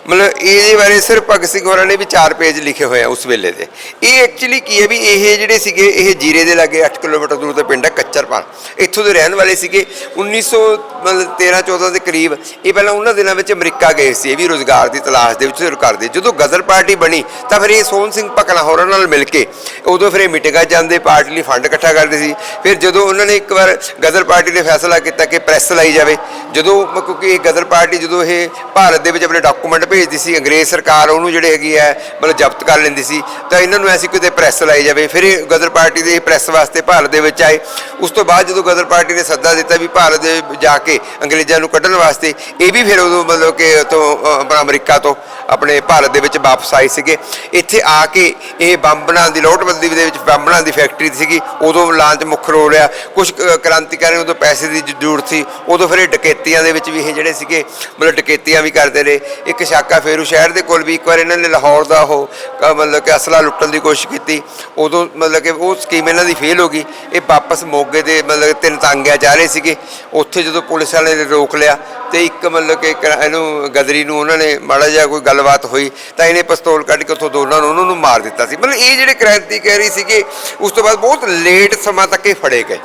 ਮਤਲਬ ਇਹਦੇ ਬਾਰੇ ਸਿਰਫ ਭਗਤ ਸਿੰਘ ਹੋਰਾਂ ਨੇ ਵੀ ਚਾਰ ਪੇਜ ਲਿਖੇ ਹੋਏ ਆ ਉਸ ਵੇਲੇ ਦੇ। ਇਹ ਐਕਚੁਅਲੀ ਕੀ ਹੈ ਵੀ ਇਹ ਜਿਹੜੇ ਸੀਗੇ, ਇਹ ਜੀਰੇ ਦੇ ਲਾਗੇ 8 ਕਿਲੋਮੀਟਰ ਦੂਰ ਤੇ ਪਿੰਡ ਹੈ ਕੱਚਰਪਾਲ ਇੱਥੋਂ ਦੇ ਰਹਿਣ ਵਾਲੇ ਸੀਗੇ 1900 ਮਤਲਬ 13 14 ਦੇ ਕਰੀਬ, ਇਹ ਪਹਿਲਾਂ ਉਹਨਾਂ ਦਿਨਾਂ ਵਿੱਚ ਅਮਰੀਕਾ ਗਏ ਸੀ, ਇਹ ਵੀ ਰੋਜ਼ਗਾਰ ਦੀ ਤਲਾਸ਼ ਦੇ ਵਿੱਚ ਕਰਦੇ ਜਦੋਂ ਗਜ਼ਲ ਪਾਰਟੀ ਬਣੀ, ਤਾਂ ਫਿਰ ਇਹ ਸੋਹਣ ਸਿੰਘ ਭਕਨਾ ਹੋਰਾਂ ਨਾਲ ਮਿਲ ਕੇ, ਉਦੋਂ ਫਿਰ ਇਹ ਮੀਟਿੰਗਾਂ 'ਚ ਜਾਂਦੇ, ਪਾਰਟੀ ਲਈ ਫੰਡ ਇਕੱਠਾ ਕਰਦੇ ਸੀ। ਫਿਰ ਜਦੋਂ ਉਹਨਾਂ ਨੇ ਇੱਕ ਵਾਰ ਗਜ਼ਲ ਪਾਰਟੀ ਨੇ ਫੈਸਲਾ ਕੀਤਾ ਕਿ ਪ੍ਰੈਸ ਲਾਈ ਜਾਵੇ, ਜਦੋਂ ਕਿਉਂਕਿ ਇਹ ਗਜ਼ਲ ਪਾਰਟੀ, ਜਦੋਂ ਇਹ ਭਾਰਤ ਦੇ ਵਿੱਚ ਆਪਣੇ ਡਾਕੂਮੈਂਟ ਭੇਜਦੀ ਸੀ, ਅੰਗਰੇਜ਼ ਸਰਕਾਰ ਉਹਨੂੰ ਜਿਹੜੇ ਹੈਗੀ ਹੈ, ਮਤਲਬ ਜ਼ਬਤ ਕਰ ਲੈਂਦੀ ਸੀ। ਤਾਂ ਇਹਨਾਂ ਨੂੰ ਐਸੀ ਕਿਤੇ ਪ੍ਰੈਸ ਲਾਈ ਜਾਵੇ। ਫਿਰ ਇਹ ਗਦਰ ਪਾਰਟੀ ਦੇ ਪ੍ਰੈਸ ਵਾਸਤੇ ਭਾਰਤ ਦੇ ਵਿੱਚ ਆਏ। ਉਸ ਤੋਂ ਬਾਅਦ ਜਦੋਂ ਗਦਰ ਪਾਰਟੀ ਨੇ ਸੱਦਾ ਦਿੱਤਾ ਵੀ ਭਾਰਤ ਦੇ ਜਾ ਕੇ ਅੰਗਰੇਜ਼ਾਂ ਨੂੰ ਕੱਢਣ ਵਾਸਤੇ, ਇਹ ਵੀ ਫਿਰ ਉਦੋਂ ਮਤਲਬ ਕਿ ਤੋਂ ਆਪਣਾ ਅਮਰੀਕਾ ਤੋਂ ਆਪਣੇ ਭਾਰਤ ਦੇ ਵਿੱਚ ਵਾਪਸ ਆਏ ਸੀਗੇ। ਇੱਥੇ ਆ ਕੇ ਇਹ ਬੰਬ ਬਣਾਉਣ ਦੀ ਲੋਟਬੰਦੀ ਦੇ ਵਿੱਚ, ਬੰਬ ਬਣਾਉਣ ਦੀ ਫੈਕਟਰੀ ਸੀਗੀ। ਉਦੋਂ ਲਾਂਚ ਮੁੱਖ ਰੋਲ ਆ। ਕੁਝ ਕ੍ਰਾਂਤੀਕਾਰੀਆਂ ਨੂੰ ਉਦੋਂ ਪੈਸੇ ਦੀ ਜ਼ਰੂਰਤ ਸੀ। ਉਦੋਂ ਫਿਰ ਇਹ ਡਕੈਤੀਆਂ ਦੇ ਵਿੱਚ ਵੀ ਇਹ ਜਿਹੜੇ ਸੀਗੇ, ਮਤਲਬ ਡਕੈਤੀਆਂ ਵੀ ਕਰਦੇ ਰਹੇ। ਇੱਕ ਸ਼ਾਕਾ ਫੇਰੂ ਸ਼ਹਿਰ ਦੇ ਕੋਲ ਵੀ ਇੱਕ ਵਾਰ ਇਹਨਾਂ ਨੇ ਲਾਹੌਰ ਦਾ ਉਹ ਕ- ਮਤਲਬ ਕਿ ਅਸਲਾ ਲੁੱਟਣ ਦੀ ਕੋਸ਼ਿਸ਼ ਕੀਤੀ। ਉਦੋਂ ਮਤਲਬ ਕਿ ਉਹ ਸਕੀਮ ਇਹਨਾਂ ਦੀ ਫੇਲ ਹੋ ਗਈ। ਇਹ ਵਾਪਸ ਮੋਗੇ ਦੇ ਮਤਲਬ ਤਿੰਨ ਤਾਂਗਿਆ ਜਾ ਰਹੇ ਸੀਗੇ। ਉੱਥੇ ਜਦੋਂ ਪੁਲਿਸ ਵਾਲੇ ਨੇ ਰੋਕ ਲਿਆ ਤੇ ਇੱਕ ਮਤਲਬ ਕਿ ਇੱਕ ਇਹਨੂੰ ਗਦਰੀ ਨੂੰ ਉਹਨਾਂ ਨੇ ਮਾੜਾ ਜਿਹਾ ਕੋਈ ਗੱਲਬਾਤ ਹੋਈ ਤਾਂ ਇਹਨੇ ਪਿਸਤੌਲ ਕੱਢ ਕੇ ਉੱਥੋਂ ਦੋਨਾਂ ਨੂੰ ਉਹਨਾਂ ਨੂੰ ਮਾਰ ਦਿੱਤਾ ਸੀ। ਮਤਲਬ ਇਹ ਜਿਹੜੇ ਕ੍ਰਾਂਤੀਕਾਰੀ ਸੀਗੇ, ਉਸ ਤੋਂ ਬਾਅਦ ਬਹੁਤ ਲੇਟ ਸਮਾਂ ਤੱਕ ਇਹ ਫੜੇ ਗਏ।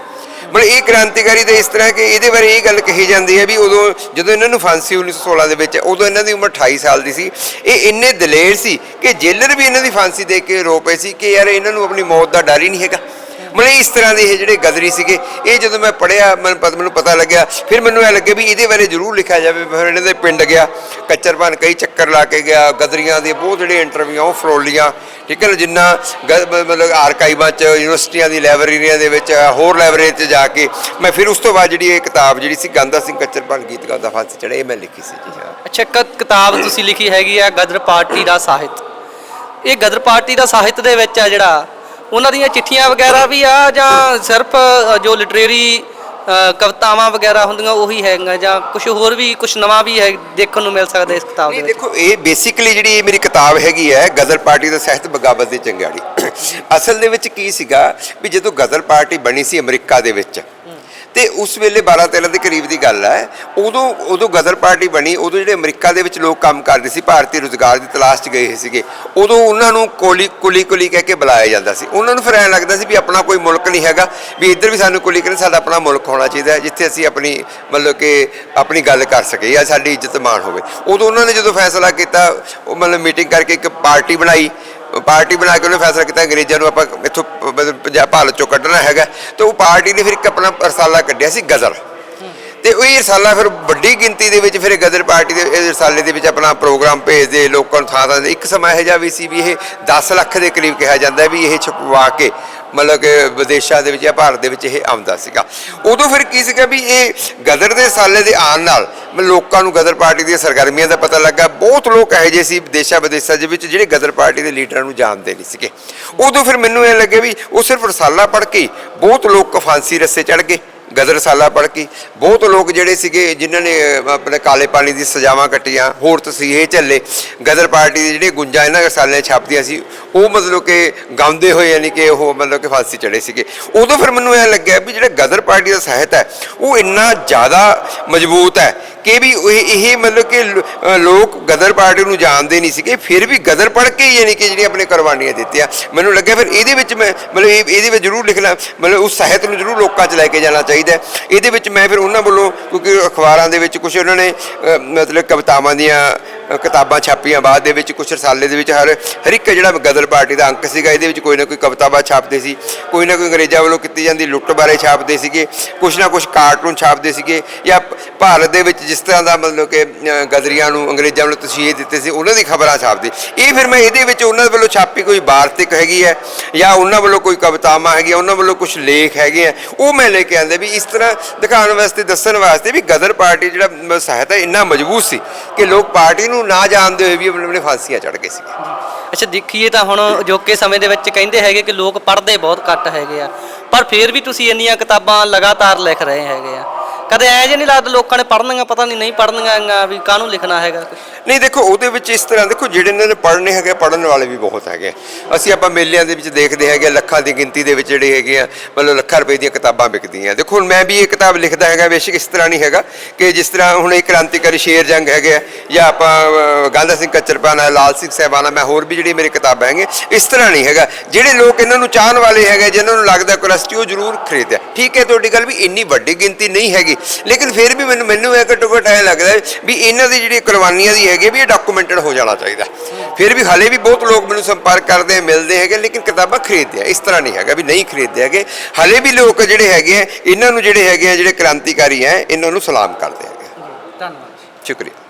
ਮਤਲਬ ਇਹ ਕ੍ਰਾਂਤੀਕਾਰੀ ਦੇ ਇਸ ਤਰ੍ਹਾਂ ਕਿ ਇਹਦੇ ਬਾਰੇ ਇਹ ਗੱਲ ਕਹੀ ਜਾਂਦੀ ਹੈ ਵੀ ਉਦੋਂ ਜਦੋਂ ਇਹਨਾਂ ਨੂੰ ਫਾਂਸੀ 1916 ਦੇ ਵਿੱਚ, ਉਦੋਂ ਇਹਨਾਂ ਦੀ ਉਮਰ 28 ਸਾਲ ਦੀ ਸੀ। ਇਹ ਇੰਨੇ ਦਲੇਰ ਸੀ ਕਿ ਜੇਲਰ ਵੀ ਇਹਨਾਂ ਦੀ ਫਾਂਸੀ ਦੇ ਕੇ ਰੋ ਪਏ ਸੀ ਕਿ ਯਾਰ ਇਹਨਾਂ ਨੂੰ ਆਪਣੀ ਮੌਤ ਦਾ ਡਰ ਹੀ ਨਹੀਂ ਹੈਗਾ। ਮਤਲਬ ਇਸ ਤਰ੍ਹਾਂ ਦੇ ਇਹ ਜਿਹੜੇ ਗਦਰੀ ਸੀਗੇ, ਇਹ ਜਦੋਂ ਮੈਂ ਪੜਿਆ ਮੈਨੂੰ ਪਤਾ ਮੈਨੂੰ ਪਤਾ ਲੱਗਿਆ, ਫਿਰ ਮੈਨੂੰ ਇਹ ਲੱਗੇ ਵੀ ਇਹਦੇ ਬਾਰੇ ਜ਼ਰੂਰ ਲਿਖਿਆ ਜਾਵੇ ਫਿਰ ਇਹਨਾਂ ਦੇ ਪਿੰਡ ਗਿਆ ਕੱਚਰਪਾਨ ਕਈ ਚੱਕਰ ਲਾ ਕੇ ਗਿਆ, ਗਦਰੀਆਂ ਦੇ ਬਹੁਤ ਜਿਹੜੇ ਇੰਟਰਵਿਊ ਉਹ ਫਰੋਲੀਆਂ, ਠੀਕ ਹੈ ਨਾ, ਜਿੰਨਾ ਗ- ਮਤਲਬ ਆਰਕਾਈਵਾਂ ਚ ਯੂਨੀਵਰਸਿਟੀਆਂ ਦੀ ਲਾਇਬ੍ਰੇਰੀਆਂ ਦੇ ਵਿੱਚ ਹੋਰ ਲਾਇਬ੍ਰੇਰੀ 'ਚ ਜਾ ਕੇ, ਮੈਂ ਫਿਰ ਉਸ ਤੋਂ ਬਾਅਦ ਜਿਹੜੀ ਇਹ ਕਿਤਾਬ ਜਿਹੜੀ ਸੀ, ਗਾਂਧਾ ਸਿੰਘ ਕੱਚਰਪਾਨ ਗੀਤ ਗਾਉਂਦਾ ਫਾਂਸੀ ਚੜ੍ਹੇ ਇਹ ਮੈਂ ਲਿਖੀ ਸੀ, ਜੀ, ਹਾਂ। ਅੱਛਾ, ਇੱਕ ਕਿਤਾਬ ਤੁਸੀਂ ਲਿਖੀ ਹੈਗੀ ਆ, ਗਦਰ ਪਾਰਟੀ ਦਾ ਸਾਹਿਤ। ਇਹ ਗਦਰ ਪਾਰਟੀ ਦਾ ਸਾਹਿਤ ਦੇ ਵਿੱਚ ਆ ਜਿਹੜਾ ਉਹਨਾਂ ਦੀਆਂ ਚਿੱਠੀਆਂ ਵਗੈਰਾ ਵੀ ਆ ਜਾਂ ਸਿਰਫ ਜੋ ਲਿਟਰੇਰੀ ਕਵਿਤਾਵਾਂ ਵਗੈਰਾ ਹੁੰਦੀਆਂ ਉਹੀ ਹੈਗੀਆਂ ਜਾਂ ਕੁਝ ਹੋਰ ਵੀ ਕੁਝ ਨਵਾਂ ਵੀ ਹੈ ਦੇਖਣ ਨੂੰ ਮਿਲ ਸਕਦਾ ਇਸ ਕਿਤਾਬ ਦੇ ਵਿੱਚ? ਦੇਖੋ ਇਹ ਬੇਸਿਕਲੀ ਜਿਹੜੀ ਮੇਰੀ ਕਿਤਾਬ ਹੈਗੀ ਹੈ ਗਦਰ ਪਾਰਟੀ ਦਾ ਸਾਹਿਤ ਬਗਾਵਤ ਦੀ ਚੰਗਿਆੜੀ। ਅਸਲ ਦੇ ਵਿੱਚ ਕੀ ਸੀਗਾ ਵੀ ਜਦੋਂ ਗਦਰ ਪਾਰਟੀ ਬਣੀ ਸੀ ਅਮਰੀਕਾ ਦੇ ਵਿੱਚ ਤੇ ਉਸ ਵੇਲੇ 12 13 ਦੇ ਕਰੀਬ ਦੀ ਗੱਲ ਹੈ, ਉਦੋਂ ਉਦੋਂ ਗਦਰ ਪਾਰਟੀ ਬਣੀ, ਉਦੋਂ ਜਿਹੜੇ ਅਮਰੀਕਾ ਦੇ ਵਿੱਚ ਲੋਕ ਕੰਮ ਕਰਦੇ ਸੀ, ਭਾਰਤੀ ਰੁਜ਼ਗਾਰ ਦੀ ਤਲਾਸ਼ 'ਚ ਗਏ ਸੀਗੇ, ਉਦੋਂ ਉਹਨਾਂ ਨੂੰ ਕੋਲੀ, ਕੁਲੀ ਕੁਲੀ ਕਹਿ ਕੇ ਬੁਲਾਇਆ ਜਾਂਦਾ ਸੀ। ਉਹਨਾਂ ਨੂੰ ਫਿਰ ਐਂ ਲੱਗਦਾ ਸੀ ਵੀ ਆਪਣਾ ਕੋਈ ਮੁਲਕ ਨਹੀਂ ਹੈਗਾ, ਵੀ ਇੱਧਰ ਵੀ ਸਾਨੂੰ ਕੁਲੀ ਕਹਿੰਦੇ ਸਾਡਾ ਆਪਣਾ ਮੁਲਕ ਹੋਣਾ ਚਾਹੀਦਾ ਹੈ, ਜਿੱਥੇ ਅਸੀਂ ਆਪਣੀ, ਮਤਲਬ ਕਿ ਆਪਣੀ ਗੱਲ ਕਰ ਸਕੀਏ ਜਾਂ ਸਾਡੀ ਇੱਜ਼ਤ ਮਾਣ ਹੋਵੇ। ਉਦੋਂ ਉਹਨਾਂ ਨੇ ਜਦੋਂ ਫੈਸਲਾ ਕੀਤਾ, ਉਹ ਮਤਲਬ ਮੀਟਿੰਗ ਕਰਕੇ ਇੱਕ ਪਾਰਟੀ ਬਣਾਈ ਪਾਰਟੀ ਬਣਾ ਕੇ ਉਹਨੇ ਫੈਸਲਾ ਕੀਤਾ, ਅੰਗਰੇਜ਼ਾਂ ਨੂੰ ਆਪਾਂ ਇੱਥੋਂ ਪੰਜਾਬ ਭਾਰਤ ਚੋਂ ਕੱਢਣਾ ਹੈਗਾ। ਤੇ ਉਹ ਪਾਰਟੀ ਨੇ ਫਿਰ ਇੱਕ ਆਪਣਾ ਰਸਾਲਾ ਕੱਢਿਆ ਸੀ ਗਜ਼ਲ। ਤੇ ਉਹ ਇਹ ਰਸਾਲਾ ਫਿਰ ਵੱਡੀ ਗਿਣਤੀ ਦੇ ਵਿੱਚ ਫਿਰ ਗਦਰ ਪਾਰਟੀ ਦੇ, ਇਹ ਰਸਾਲੇ ਦੇ ਵਿੱਚ ਆਪਣਾ ਪ੍ਰੋਗਰਾਮ ਭੇਜਦੇ, ਲੋਕਾਂ ਨੂੰ ਥਾਂ ਥਾਂ ਇੱਕ ਸਮਾਂ ਇਹੋ ਜਿਹਾ ਵੀ ਸੀ ਵੀ ਇਹ 10 ਲੱਖ ਦੇ ਕਰੀਬ ਕਿਹਾ ਜਾਂਦਾ ਵੀ ਇਹ ਛਪਵਾ ਕੇ, ਮਤਲਬ ਕਿ ਵਿਦੇਸ਼ਾਂ ਦੇ ਵਿੱਚ ਜਾਂ ਭਾਰਤ ਦੇ ਵਿੱਚ ਇਹ ਆਉਂਦਾ ਸੀਗਾ। ਉਦੋਂ ਫਿਰ ਕੀ ਸੀਗਾ ਵੀ ਇਹ ਗਦਰ ਦੇ ਸਾਲੇ ਦੇ ਆਉਣ ਨਾਲ ਮਤਲਬ ਲੋਕਾਂ ਨੂੰ ਗਦਰ ਪਾਰਟੀ ਦੀਆਂ ਸਰਗਰਮੀਆਂ ਦਾ ਪਤਾ ਲੱਗਾ। ਬਹੁਤ ਲੋਕ ਇਹੋ ਜਿਹੇ ਸੀ ਦੇਸ਼ਾਂ ਵਿਦੇਸ਼ਾਂ ਦੇ ਵਿੱਚ ਜਿਹੜੇ ਗਦਰ ਪਾਰਟੀ ਦੇ ਲੀਡਰਾਂ ਨੂੰ ਜਾਣਦੇ ਨਹੀਂ ਸੀਗੇ। ਉਦੋਂ ਫਿਰ ਮੈਨੂੰ ਇਹ ਲੱਗੇ ਵੀ ਉਹ ਸਿਰਫ ਰਸਾਲਾ ਪੜ੍ਹ ਕੇ ਬਹੁਤ ਲੋਕ ਫਾਂਸੀ ਰੱਸੇ ਚੜ ਗਏ। ਗਦਰ ਰਸਾਲਾ ਪੜ੍ਹ ਕੇ। ਬਹੁਤ ਲੋਕ ਜਿਹੜੇ ਸੀਗੇ, ਜਿਨ੍ਹਾਂ ਨੇ ਆਪਣੇ ਕਾਲੇ ਪਾਣੀ ਦੀ ਸਜ਼ਾਵਾਂ ਕੱਟੀਆਂ, ਹੋਰ ਤਸੀਹੇ ਝੱਲੇ। ਗਦਰ ਪਾਰਟੀ ਦੀ ਜਿਹੜੀ ਗੁੰਜਾਂ ਇਹਨਾਂ ਰਸਾਲਿਆਂ ਛਾਪਦੀਆਂ ਸੀ, ਉਹ ਮਤਲਬ ਕਿ ਗਾਉਂਦੇ ਹੋਏ ਯਾਨੀ ਕਿ ਉਹ ਮਤਲਬ ਕਿ ਫਾਂਸੀ ਚੜੇ ਸੀਗੇ। ਉਦੋਂ ਫਿਰ ਮੈਨੂੰ ਇਹ ਲੱਗਿਆ ਵੀ ਜਿਹੜਾ ਗਦਰ ਪਾਰਟੀ ਦਾ ਸਾਹਿਤ ਹੈ, ਉਹ ਇੰਨਾ ਜ਼ਿਆਦਾ ਮਜ਼ਬੂਤ ਹੈ। ਕਿ ਵੀ ਇਹ ਇਹ ਮਤਲਬ ਕਿ ਲੋਕ ਗਦਰ ਪਾਰਟੀ ਨੂੰ ਜਾਣਦੇ ਨਹੀਂ ਸੀਗੇ, ਫਿਰ ਵੀ ਗਦਰ ਪੜ੍ਹ ਕੇ ਹੀ ਯਾਨੀ ਕਿ ਜਿਹੜੀਆਂ ਆਪਣੇ ਕੁਰਬਾਨੀਆਂ ਦਿੱਤੀਆਂ। ਮੈਨੂੰ ਲੱਗਿਆ ਫਿਰ ਇਹਦੇ ਵਿੱਚ ਮੈਂ, ਮਤਲਬ ਇਹ, ਇਹਦੇ ਵਿੱਚ ਜ਼ਰੂਰ ਲਿਖਣਾ, ਮਤਲਬ ਉਸ ਸਾਹਿਤ ਨੂੰ ਜ਼ਰੂਰ ਲੋਕਾਂ 'ਚ ਲੈ ਕੇ ਜਾਣਾ ਚਾਹੀਦਾ ਇਹਦੇ ਵਿੱਚ ਮੈਂ ਫਿਰ ਉਹਨਾਂ ਵੱਲੋਂ ਕਿਉਂਕਿ ਅਖਬਾਰਾਂ ਦੇ ਵਿੱਚ ਕੁਝ ਉਹਨਾਂ ਨੇ ਮਤਲਬ ਕਵਿਤਾਵਾਂ ਦੀਆਂ ਕਿਤਾਬਾਂ ਛਾਪੀਆਂ। ਬਾਅਦ ਦੇ ਵਿੱਚ ਕੁਝ ਰਸਾਲੇ ਦੇ ਵਿੱਚ ਹਰ ਹਰ ਇੱਕ ਜਿਹੜਾ ਗਦਰ ਪਾਰਟੀ ਦਾ ਅੰਕ ਸੀਗਾ ਇਹਦੇ ਵਿੱਚ ਕੋਈ ਨਾ ਕੋਈ ਕਵਿਤਾਵਾਂ ਛਾਪਦੇ ਸੀ। ਕੋਈ ਨਾ ਕੋਈ ਅੰਗਰੇਜ਼ਾਂ ਵੱਲੋਂ ਕੀਤੀ ਜਾਂਦੀ ਲੁੱਟ ਬਾਰੇ ਛਾਪਦੇ ਸੀਗੇ। ਕੁਝ ਨਾ ਕੁਝ ਕਾਰਟੂਨ ਛਾਪਦੇ ਸੀਗੇ ਜਾਂ ਭਾਰਤ ਦੇ ਵਿੱਚ ਜਿਸ ਤਰ੍ਹਾਂ ਦਾ ਮਤਲਬ ਕਿ ਅਹ, ਨੂੰ ਅੰਗਰੇਜ਼ਾਂ ਵੱਲੋਂ ਤਸੀਹੇ ਦਿੱਤੇ ਸੀ ਉਹਨਾਂ ਦੀ ਖਬਰਾਂ ਛਾਪਦੇ। ਇਹ ਫਿਰ ਮੈਂ ਇਹਦੇ ਵਿੱਚ ਉਹਨਾਂ ਵੱਲੋਂ ਛਾਪੀ ਕੋਈ ਵਾਰਤਿਕ ਹੈਗੀ ਹੈ ਜਾਂ ਉਹਨਾਂ ਵੱਲੋਂ ਕੋਈ ਕਵਿਤਾਵਾਂ ਹੈਗੀਆਂ ਉਹਨਾਂ ਵੱਲੋਂ ਕੁਝ ਲੇਖ ਹੈਗੇ ਆ ਉਹ ਮੈਂ ਲੈ ਕੇ ਆਂਦੇ ਵੀ ਇਸ ਤਰ੍ਹਾਂ ਦਿਖਾਉਣ ਵਾਸਤੇ ਦੱਸਣ ਵਾਸਤੇ ਵੀ ਗਦਰ ਪਾਰਟੀ ਜਿਹੜਾ ਸਹਾਇਤਾ ਇੰਨਾ ਮਜ਼ਬੂਤ ਸੀ ਕਿ ਲੋਕ ਪਾਰਟੀ ਨੂੰ ਨਾ ਜਾਣਦੇ ਹੋਏ ਵੀ ਆਪਣੇ ਆਪਣੇ ਫਾਂਸੀਆਂ ਚੜ੍ਹ ਗਏ ਸੀ ਅੱਛਾ, ਦੇਖੀਏ ਤਾਂ ਹੁਣ ਅਜੋਕੇ ਸਮੇਂ ਦੇ ਵਿੱਚ ਕਹਿੰਦੇ ਹੈਗੇ ਕਿ ਲੋਕ ਪੜ੍ਹਦੇ ਬਹੁਤ ਘੱਟ ਹੈਗੇ ਆ। ਪਰ ਫਿਰ ਵੀ ਤੁਸੀਂ ਇੰਨੀਆਂ ਕਿਤਾਬਾਂ ਲਗਾਤਾਰ ਲਿਖ ਰਹੇ ਹੈਗੇ ਆ। ਕਦੇ ਐ ਜੇ ਨਹੀਂ ਲੱਗਦਾ ਲੋਕਾਂ ਨੇ ਪੜ੍ਹਨੀਆਂ, ਪਤਾ ਨਹੀਂ ਨਹੀਂ ਪੜ੍ਹਨੀਆਂ ਵੀ ਕਾਹਨੂੰ ਲਿਖਣਾ ਹੈਗਾ ਨਹੀਂ, ਦੇਖੋ, ਉਹਦੇ ਵਿੱਚ ਇਸ ਤਰ੍ਹਾਂ, ਦੇਖੋ, ਜਿਹੜੇ ਇਹਨਾਂ ਨੇ ਪੜ੍ਹਨੇ ਹੈਗੇ, ਪੜ੍ਹਨ ਵਾਲੇ ਵੀ ਬਹੁਤ ਹੈਗੇ ਅਸੀਂ ਆਪਾਂ ਮੇਲਿਆਂ ਦੇ ਵਿੱਚ ਦੇਖਦੇ ਹੈਗੇ ਲੱਖਾਂ ਦੀ ਗਿਣਤੀ ਦੇ ਵਿੱਚ ਜਿਹੜੇ ਹੈਗੇ ਆ, ਮਤਲਬ ਲੱਖਾਂ ਰੁਪਏ ਦੀਆਂ ਕਿਤਾਬਾਂ ਵਿਕਦੀਆਂ। ਦੇਖੋ, ਹੁਣ ਮੈਂ ਵੀ ਇਹ ਕਿਤਾਬ ਲਿਖਦਾ ਹੈਗਾ, ਬੇਸ਼ੱਕ ਇਸ ਤਰ੍ਹਾਂ ਨਹੀਂ ਹੈਗਾ ਕਿ ਜਿਸ ਤਰ੍ਹਾਂ ਹੁਣ ਇਹ ਕ੍ਰਾਂਤੀਕਾਰੀ ਸ਼ੇਰ ਜੰਗ ਹੈਗੇ ਆ, ਜਾਂ ਆਪਾਂ ਗਾਂਧਾ ਸਿੰਘ ਕੱਚਰਪਾਨ, ਲਾਲ ਸਿੰਘ ਸਾਹਿਬਾਨਾ, ਮੈਂ ਹੋਰ ਵੀ ਜਿਹੜੀ ਮੇਰੀ ਕਿਤਾਬਾਂ ਹੈਗੇ ਇਸ ਤਰ੍ਹਾਂ ਨਹੀਂ ਹੈਗਾ। ਜਿਹੜੇ ਲੋਕ ਇਹਨਾਂ ਨੂੰ ਚਾਹਣ ਵਾਲੇ ਹੈਗੇ, ਜਿਨ੍ਹਾਂ ਨੂੰ ਲੱਗਦਾ ਕੁਰਸਟੀ ਉਹ ਜ਼ਰੂਰ ਖਰੀਦਿਆ। ਠੀਕ ਹੈ, ਤੁਹਾਡੀ ਗੱਲ ਵੀ ਇੰਨੀ ਵੱਡੀ ਗਿਣਤੀ ਨਹੀਂ ਹੈਗੀ ਲੇਕਿਨ ਫਿਰ ਵੀ ਮੈਨੂੰ ਮੈਨੂੰ ਇਹ ਘੱਟੋ ਘੱਟ ਐਂ ਲੱਗਦਾ ਵੀ ਇਹਨਾਂ ਦੀ ਜਿਹੜੀ ਕੁਰਬਾਨੀਆਂ ਦੀ ਹੈਗੀ ਵੀ ਇਹ ਡਾਕੂਮੈਂਟਡ ਹੋ ਜਾਣਾ ਚਾਹੀਦਾ। ਫਿਰ ਵੀ ਹਾਲੇ ਵੀ ਬਹੁਤ ਲੋਕ ਮੈਨੂੰ ਸੰਪਰਕ ਕਰਦੇ ਮਿਲਦੇ ਹੈਗੇ ਲੇਕਿਨ ਕਿਤਾਬਾਂ ਖਰੀਦਦੇ ਆ। ਇਸ ਤਰ੍ਹਾਂ ਨਹੀਂ ਹੈਗਾ ਵੀ ਨਹੀਂ ਖਰੀਦਦੇ ਹੈਗੇ। ਹਾਲੇ ਵੀ ਲੋਕ ਜਿਹੜੇ ਹੈਗੇ ਆ ਇਹਨਾਂ ਨੂੰ ਜਿਹੜੇ ਹੈਗੇ ਆ ਜਿਹੜੇ ਕ੍ਰਾਂਤੀਕਾਰੀ ਆ ਇਹਨਾਂ ਨੂੰ ਸਲਾਮ ਕਰਦੇ ਹੈਗੇ ਧੰਨਵਾਦ ਸ਼ੁਕਰੀਆ।